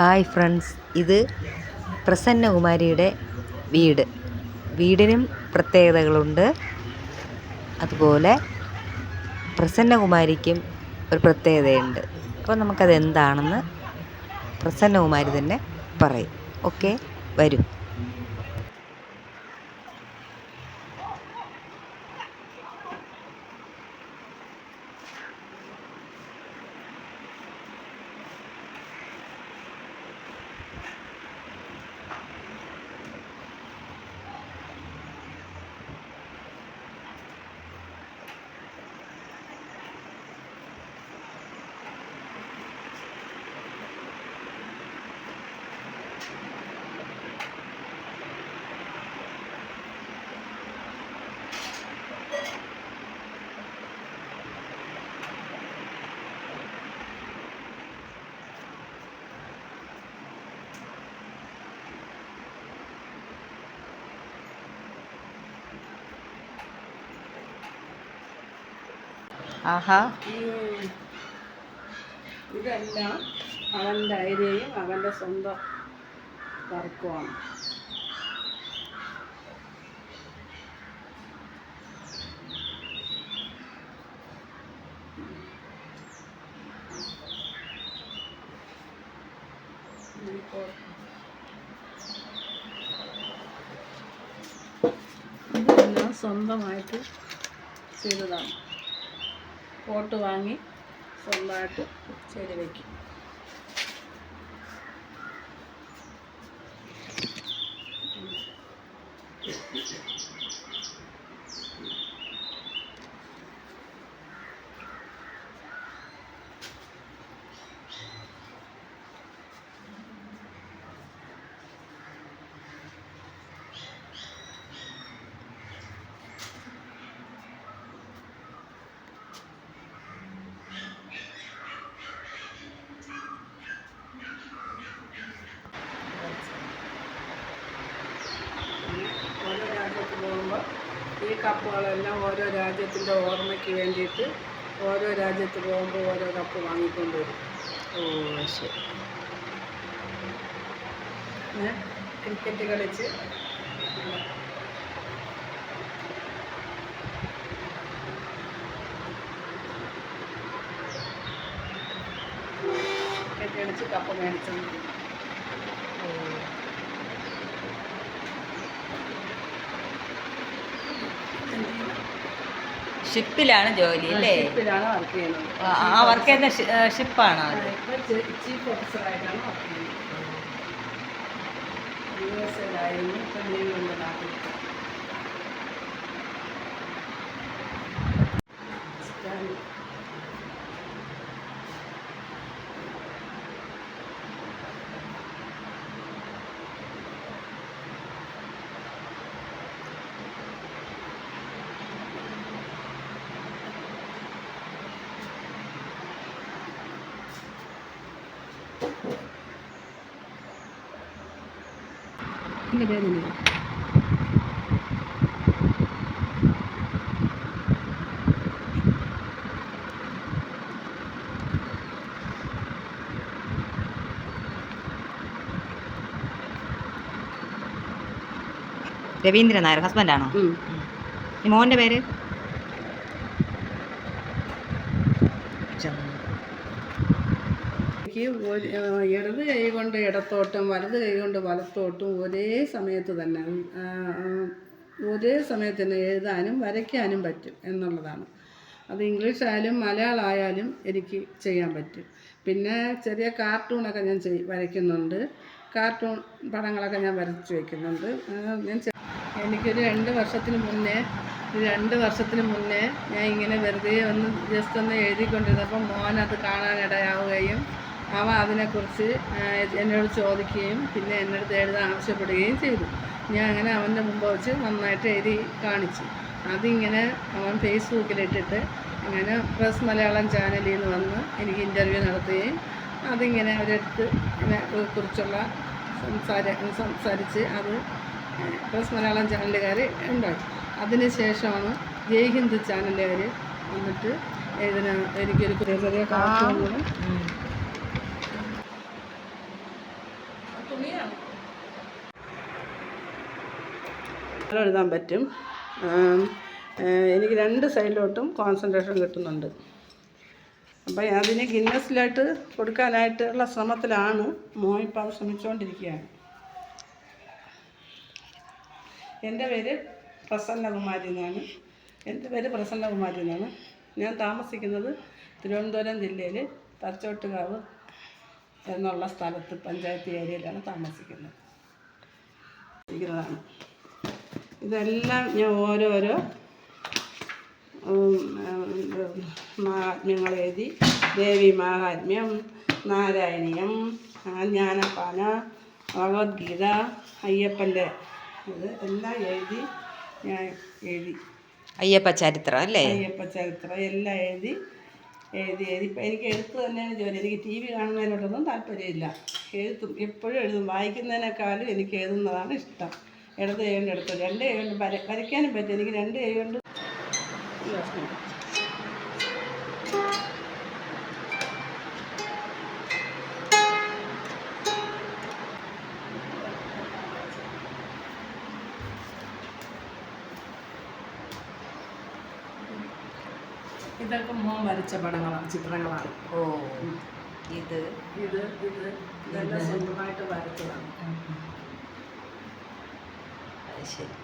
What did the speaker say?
Hi friends ഇത് പ്രസന്നകുമാരിയുടെ വീട്. വീടിനും പ്രത്യേകതകളുണ്ട്. അതുപോലെ പ്രസന്നകുമാരിക്കും ഒരു പ്രത്യേകതയുണ്ട്. അപ്പോൾ നമുക്കത് എന്താണെന്ന് പ്രസന്നകുമാരി തന്നെ പറയും. ഓക്കെ വരൂ. ആഹാ. ഇതെല്ലാം അവന്റെ ഐഡിയയും അവന്റെ സ്വന്തം വർക്കുമാണ് ഇതെല്ലാം സ്വന്തമായിട്ട് ചെയ്തതാണ് പോട്ട് വാങ്ങി സ്വന്തമായിട്ട് ചെടി വയ്ക്കും ഓരോ രാജ്യത്ത് പോകുമ്പോൾ ഈ കപ്പുകളെല്ലാം ഓരോ രാജ്യത്തിന്റെ ഓർമ്മയ്ക്ക് വേണ്ടിയിട്ട് ഓരോ രാജ്യത്ത് പോകുമ്പോൾ ഓരോ കപ്പ് വാങ്ങിക്കൊണ്ട് വരും. ഓ ശരി. ക്രിക്കറ്റ് കളിച്ച്. ക്രിക്കറ്റ് കളിച്ച് കപ്പ് മേടിച്ചു ഷിപ്പിലാണ് ജോലി അല്ലേ? ഷിപ്പിലാണ് വർക്ക് ചെയ്യുന്നത്. ആ- വർക്ക് ചെയ്യുന്ന ഷിപ്പാണോ അത്? ചീഫ് ഓഫീസറായിട്ടാണ് വർക്ക് ചെയ്യുന്നത്. യു എസ് എയിലായിരുന്നു ഇപ്പം ലീവുണ്ട് നാട്ടിൽ ഇല്ല പേരില്ല രവീന്ദ്രൻ നായർ ഹസ്ബൻഡാണോ ഈ മോന്റെ പേര്? എനിക്ക് ഇടത് കൈ കൊണ്ട് ഇടത്തോട്ടും വലത് കൈ കൊണ്ട് വലത്തോട്ടും ഒരേ സമയത്ത് തന്നെ ഒരേ സമയത്ത് തന്നെ എഴുതാനും വരയ്ക്കാനും പറ്റും എന്നുള്ളതാണ്. അത് ഇംഗ്ലീഷ് ആയാലും മലയാളം ആയാലും എനിക്ക് ചെയ്യാൻ പറ്റും. പിന്നെ ചെറിയ കാർട്ടൂണൊക്കെ ഞാൻ ചെയ് വരയ്ക്കുന്നുണ്ട്. കാർട്ടൂൺ പടങ്ങളൊക്കെ ഞാൻ വരച്ച് വയ്ക്കുന്നുണ്ട് ഞാൻ എനിക്കൊരു രണ്ട് വർഷത്തിന് മുന്നേ രണ്ട് വർഷത്തിന് മുന്നേ ഞാൻ ഇങ്ങനെ വെറുതെ ഒന്ന് ജസ്റ്റ് ഒന്ന് എഴുതിക്കൊണ്ടിരുന്നപ്പോൾ മോൻ അത് കാണാനിടയാവുകയും അവൻ അതിനെക്കുറിച്ച് എന്നോട് ചോദിക്കുകയും പിന്നെ എന്നടുത്ത് എഴുതാൻ ആവശ്യപ്പെടുകയും ചെയ്തു. ഞാൻ അങ്ങനെ അവന്റെ മുമ്പ് വെച്ച് നന്നായിട്ട് എഴുതി കാണിച്ചു. അതിങ്ങനെ അവൻ ഫേസ്ബുക്കിലിട്ടിട്ട് അങ്ങനെ പ്രസ് മലയാളം ചാനലിൽ നിന്ന് വന്ന് എനിക്ക് ഇന്റർവ്യൂ നടത്തുകയും അതിങ്ങനെ അവരടുത്ത് കുറിച്ചുള്ള സംസാര സംസാരിച്ച് അത് പ്രസ് മലയാളം ചാനലുകാർ ഉണ്ടാക്കി. അതിന് ശേഷമാണ് ജയ് ഹിന്ദ് ചാനലുകാർ വന്നിട്ട് ഇതിന് എനിക്കൊരു ചെറിയ കാർട്ടൂണുകളും എഴുതാൻ പറ്റും. എനിക്ക് രണ്ട് സൈഡിലോട്ടും കോൺസെൻട്രേഷൻ കിട്ടുന്നുണ്ട്. അപ്പോൾ അതിന് ഗിന്നസിലായിട്ട് കൊടുക്കാനായിട്ടുള്ള ശ്രമത്തിലാണ് മോൻ ഇപ്പം ശ്രമിച്ചുകൊണ്ടിരിക്കുകയാണ്. എന്റെ പേര് പ്രസന്നകുമാരി എന്നാണ്. എന്റെ പേര് പ്രസന്നകുമാരി എന്നാണ്. ഞാൻ താമസിക്കുന്നത് തിരുവനന്തപുരം ജില്ലയിൽ തച്ചോട്ടുകാവ് എന്നുള്ള സ്ഥലത്ത് പഞ്ചായത്ത് ഏരിയയിലാണ് താമസിക്കുന്നത്. ഇരിക്കുന്നതാണ്. ഇതെല്ലാം ഞാൻ ഓരോരോ മഹാത്മ്യങ്ങൾ എഴുതി ദേവി മഹാത്മ്യം നാരായണീയം ആ, ജ്ഞാനപ്പാന ഭഗവത്ഗീത അയ്യപ്പന്റെ ഇത് എല്ലാം എഴുതി ഞാൻ എഴുതി. അയ്യപ്പ ചരിത്രം അല്ലേ? അയ്യപ്പ ചരിത്രം എല്ലാം എഴുതി എഴുതി എഴുതി. ഇപ്പം എനിക്ക് എഴുത്ത് തന്നെയാണ് ജോലി. എനിക്ക് ടി വി കാണുന്നതിനോടൊന്നും താല്പര്യമില്ല. എഴുത്തും എപ്പോഴും എഴുതും. വായിക്കുന്നതിനേക്കാളും എനിക്ക് എഴുതുന്നതാണ് ഇഷ്ടം. ഇടത് കൈ കൊണ്ട് എടുത്തു. രണ്ട് കൈ കൊണ്ട് വര വരയ്ക്കാനും പറ്റും. എനിക്ക് രണ്ട് കൈ കൊണ്ട്. ഇതൊക്കെ മോൻ വരച്ച പടങ്ങളാണ് ചിത്രങ്ങളാണ്. ഓ ഇത്. ഇത് ഇത് ഇതെല്ലാം സ്വന്തമായിട്ട് വരച്ചതാണ്. ശരി